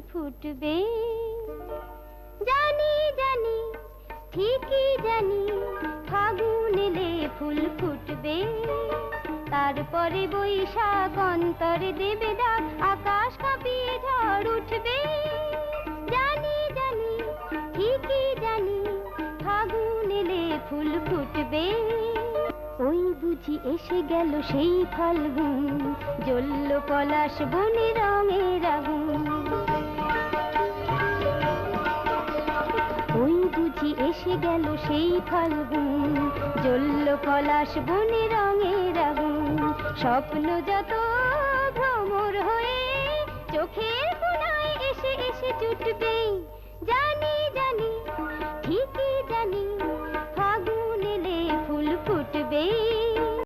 ফুটবে। জানি জানি, ঠিকই জানি, ফাগুন এলে ফুল ফুটবে। তারপরে বৈশাখ অন্তরে দেবে ডাক আকাশ কাঁপিয়ে ঝড় উঠবে। জানি জানি, ঠিকই জানি, ফাগুন এলে ফুল ফুটবে। ওই বুঝি এসে গেল সেই ফাল্গুন, জ্বলল পলাশ বনে রঙের এসে গেল সেই ফাল্গুন। জ্বলল পলাশ বনে রঙের আগুন। স্বপ্ন যত ভ্রমর হয়ে চোখের কোনায় এসে এসে জুটবে জানি জানি, ঠিকই জানি, ফাগুন এলে ফুল ফুটবে।